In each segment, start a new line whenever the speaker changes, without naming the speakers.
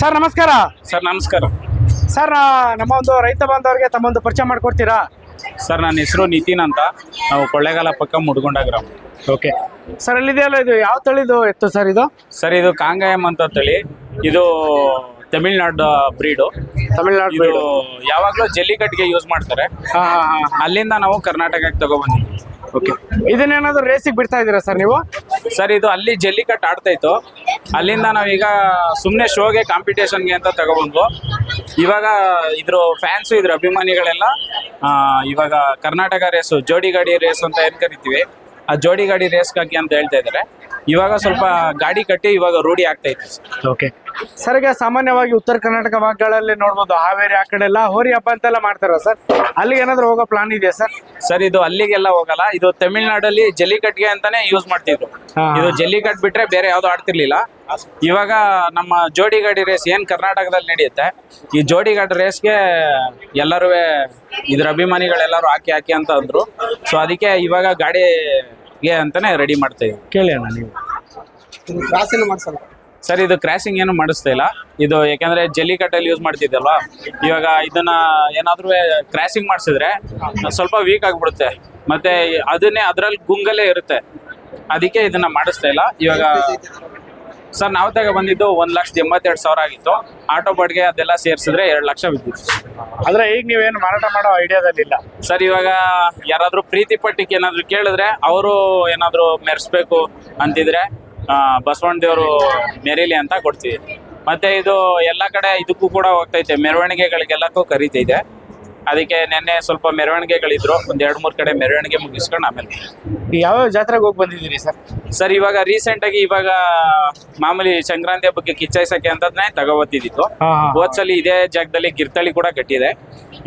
Sir ನಮಸ್ಕಾರ.
Sir ನಮಸ್ಕಾರ.
Sir ನಮ್ಮ ಒಂದು ರೈತ ಬಾಂಧವರಿಗೆ ತಮ್ಮೊಂದು ಪರಿಚಯ ಮಾಡಿಕೊಡ್ತೀರಾ?
ಸರ್ ನನ್ನ ಹೆಸರು ನಿತಿನ್ ಅಂತ. ನಾವು ಕೊಳ್ಳೇಗಾಲ ಪಕ್ಕ ಮುಡ್ಗೊಂಡ ಗ್ರಾಮ.
ಓಕೆ. ಸರ್ ಅಲ್ಲಿದೆಯಲ್ಲ ಇದು? ಯಾವ ತಳಿದು ಎತ್ತು ಸರ್ ಇದು?
ಸರ್ ಇದು ಕಾಂಗಾಯಂ ಅಂತ ತಳಿ. ಇದು ತಮಿಳ್ನಾಡು ಬ್ರೀಡು.
ತಮಿಳ್ನಾಡು
ಬ್ರೀಡು. ಯಾವಾಗಲೂ ಜಲ್ಲಿಕಟ್ಟಿಗೆ ಯೂಸ್ ಮಾಡ್ತಾರೆ. ಅಲ್ಲಿಂದ ನಾವು ಕರ್ನಾಟಕಕ್ಕೆ ತಗೊಬಂದಿದ್ವಿ
ಓಕೆ. ಇದನ್ನೇನಾದ್ರು ರೇಸಿಗೆ ಬಿಡ್ತಾ ಇದ್ದೀರಾ ಸರ್ ನೀವು?
ಸರ್ ಇದು ಅಲ್ಲಿ ಜಲ್ಲಿಕಟ್ಟು ಆಡ್ತಾ ಇತ್ತು. ಅಲ್ಲಿಂದ ನಾವೀಗ ಸುಮ್ಮನೆ ಶೋಗೆ ಕಾಂಪಿಟೇಷನ್ಗೆ ಅಂತ ತಗೊಬಂದ್ವು. ಇವಾಗ ಇದ್ರ ಫ್ಯಾನ್ಸು ಇದ್ರ, ಅಭಿಮಾನಿಗಳೆಲ್ಲ ಇವಾಗ ಕರ್ನಾಟಕ ರೇಸು ಜೋಡಿ ಗಾಡಿ ರೇಸ್ ಅಂತ ಏನು ಕರಿತೀವಿ. ಆ ಜೋಡಿ ಗಾಡಿ ರೇಸ್ಗಾಗಿ ಅಂತ ಹೇಳ್ತಾ ಇದ್ದಾರೆ. ಇವಾಗ ಸ್ವಲ್ಪ ಗಾಡಿ ಕಟ್ಟಿ ಇವಾಗ ರೂಢಿ ಆಗ್ತಾ ಇತ್ತು ಸರ್.
ಓಕೆ ಸರ್ ಈಗ ಸಾಮಾನ್ಯವಾಗಿ ಉತ್ತರ ಕರ್ನಾಟಕ ಭಾಗಗಳಲ್ಲಿ ನೋಡ್ಬೋದು ಹಾವೇರಿ ಆ ಕಡೆ ಎಲ್ಲ ಹೋರಿ ಹಬ್ಬ ಅಂತೆಲ್ಲ ಮಾಡ್ತಾರ ಸರ್ ಅಲ್ಲಿಗೆ ಏನಾದ್ರು ಹೋಗೋ ಪ್ಲಾನ್ ಇದೆಯಾ ಸರ್
ಸರ್ ಇದು ಅಲ್ಲಿಗೆಲ್ಲ ಹೋಗಲ್ಲ. ಇದು ತಮಿಳ್ನಾಡಲ್ಲಿ ಜಲ್ಲಿಕಟ್ಗೆ ಅಂತಾನೆ ಯೂಸ್ ಮಾಡ್ತಿದ್ರು. ಇದು ಜಲ್ಲಿಕಟ್ ಬಿಟ್ರೆ ಬೇರೆ ಯಾವ್ದು ಆಡ್ತಿರ್ಲಿಲ್ಲ. ಇವಾಗ ನಮ್ಮ ಜೋಡಿಗಾಡಿ ರೇಸ್ ಏನ್ ಕರ್ನಾಟಕದಲ್ಲಿ ನಡೆಯುತ್ತೆ ಈ ಜೋಡಿ ಗಾಡಿ ರೇಸ್ಗೆ ಎಲ್ಲರೂ ಇದ್ರ ಅಭಿಮಾನಿಗಳೆಲ್ಲರೂ ಹಾಕಿ ಹಾಕಿ ಅಂತ ಅಂದ್ರು. ಸೊ ಅದಕ್ಕೆ ಇವಾಗ ಗಾಡಿಗೆ ಅಂತಾನೆ ರೆಡಿ ಮಾಡ್ತಾ ಇದ್ದೀವಿ.
ಕೇಳಿ ಅಣ್ಣ ನೀವು.
ಸರ್ ಇದು ಕ್ರಾಸಿಂಗ್ ಏನು ಮಾಡಿಸ್ತಾ ಇಲ್ಲ. ಇದು ಯಾಕಂದ್ರೆ ಜಲ್ಲಿಕಟ್ಟಲ್ಲಿ ಯೂಸ್ ಮಾಡ್ತಿದ್ದಲ್ವಾ? ಇವಾಗ ಇದನ್ನ ಏನಾದ್ರೂ ಕ್ರಾಸಿಂಗ್ ಮಾಡಿಸಿದ್ರೆ ಸ್ವಲ್ಪ ವೀಕ್ ಆಗ್ಬಿಡುತ್ತೆ. ಮತ್ತೆ ಅದನ್ನೇ ಅದ್ರಲ್ಲಿ ಗುಂಗಲ್ಲೇ ಇರುತ್ತೆ. ಅದಕ್ಕೆ ಇದನ್ನ ಮಾಡಿಸ್ತಾ ಇಲ್ಲ. ಇವಾಗ ಸರ್ ನಾವು ತಗ ಬಂದಿದ್ದು ಒಂದ್ ಲಕ್ಷದ ಎಂಬತ್ತೆರಡು ಸಾವಿರ ಆಗಿತ್ತು. ಆಟೋ ಬಾಡಿಗೆ ಅದೆಲ್ಲ ಸೇರಿಸಿದ್ರೆ ಎರಡು ಲಕ್ಷ ಬಿದ್ದಿತ್ತು.
ಅಂದ್ರೆ ಈಗ ನೀವೇನು ಮಾರಾಟ ಮಾಡೋ ಐಡಿಯಾದಲ್ಲಿ ಇಲ್ಲ.
ಸರ್ ಇವಾಗ ಯಾರಾದ್ರೂ ಪ್ರೀತಿ ಪಟ್ಟಿಕ್ ಏನಾದ್ರು ಕೇಳಿದ್ರೆ ಅವರು ಏನಾದ್ರು ಮೆರೆಸ್ಬೇಕು ಅಂತಿದ್ರೆ ಬಸವಣ್ಣ ದೇವರು ಮೆರೀಲಿ ಅಂತ ಕೊಡ್ತೀವಿ. ಮತ್ತೆ ಇದು ಎಲ್ಲ ಕಡೆ ಇದಕ್ಕೂ ಕೂಡ ಹೋಗ್ತೈತೆ ಮೆರವಣಿಗೆಗಳಿಗೆಲ್ಲಕ್ಕೂ ಕರಿತೈತೆ. ಅದಕ್ಕೆ ನಿನ್ನೆ ಸ್ವಲ್ಪ ಮೆರವಣಿಗೆಗಳಿದ್ರು ಒಂದ್ ಎರಡು ಮೂರು ಕಡೆ ಮೆರವಣಿಗೆ ಮುಗಿಸ್ಕೊಂಡು ಆಮೇಲೆ.
ಯಾವ ಜಾತ್ರೆಗೆ ಹೋಗಿ ಬಂದಿದ್ದೀರಿ ಸರ್?
ಸರ್ ಇವಾಗ ರೀಸೆಂಟ್ ಆಗಿ ಇವಾಗ ಮಾಮೂಲಿ ಸಂಕ್ರಾಂತಿ ಹಬ್ಬಕ್ಕೆ ಕಿಚ್ಚಾಯ್ಸಕ್ಕೆ ಅಂತದ್ನೇ ತಗೋಬತ್ತಿದ್ದು
ಹಾ ಹಾ.
ಹೋದ್ಸಲಿ ಇದೇ ಜಾಗದಲ್ಲಿ ಗಿರ್ತಳಿ ಕೂಡ ಕಟ್ಟಿದೆ.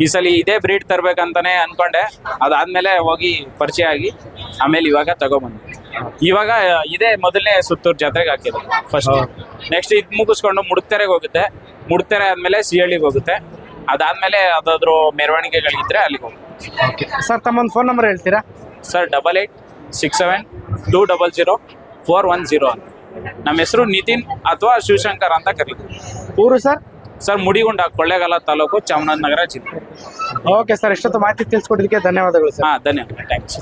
ಈ ಸಲ ಇದೇ ಬ್ರೀಡ್ ತರ್ಬೇಕಂತಾನೆ ಅನ್ಕೊಂಡೆ. ಅದಾದ್ಮೇಲೆ ಹೋಗಿ ಪರಿಚಯ ಆಗಿ ಆಮೇಲೆ ಇವಾಗ ತಗೊಬಂದೆ. ಇವಾಗ ಇದೇ ಮೊದಲನೇ ಸುತ್ತೂರು ಜಾತ್ರೆಗೆ ಹಾಕಿದೆ ಫಸ್ಟ್ ನೆಕ್ಸ್ಟ್ ಇದು ಮುಗಿಸ್ಕೊಂಡು ಮುಡ್ತೆರೆಗೆ ಹೋಗುತ್ತೆ. ಮುಡ್ತೆರೆ ಆದ್ಮೇಲೆ ಸಿಹಳಿಗೆ ಹೋಗುತ್ತೆ. ಅದಾದ್ಮೇಲೆ ಅದಾದ್ರು ಮೆರವಣಿಗೆಗಳಿದ್ರೆ ಅಲ್ಲಿಗೆ ಹೋಗಿ
ಓಕೆ ಸರ್ ತಮ್ಮೊಂದು ಫೋನ್ ನಂಬರ್ ಹೇಳ್ತೀರಾ?
Sir double eight six seven two double zero four one zero ಅಂತ. ನಮ್ಮ ಹೆಸರು ನಿತಿನ್ ಅಥವಾ ಶಿವಶಂಕರ್ ಅಂತ ಕರೀತೀವಿ
ಊರು ಸರ್
ಸರ್ ಮುಡಿಗುಂಡ ಕೊಳ್ಳೇಗಾಲ ತಾಲೂಕು ಚಾಮರಾಜನಗರ ಜಿಲ್ಲೆ.
ಓಕೆ ಸರ್ ಎಷ್ಟೊತ್ತು ಮಾಹಿತಿ ತಿಳಿಸ್ಕೊಟ್ಟಿದ್ದಕ್ಕೆ ಧನ್ಯವಾದಗಳು ಸರ್
ಹಾಂ ಧನ್ಯವಾದ ಥ್ಯಾಂಕ್ಸ್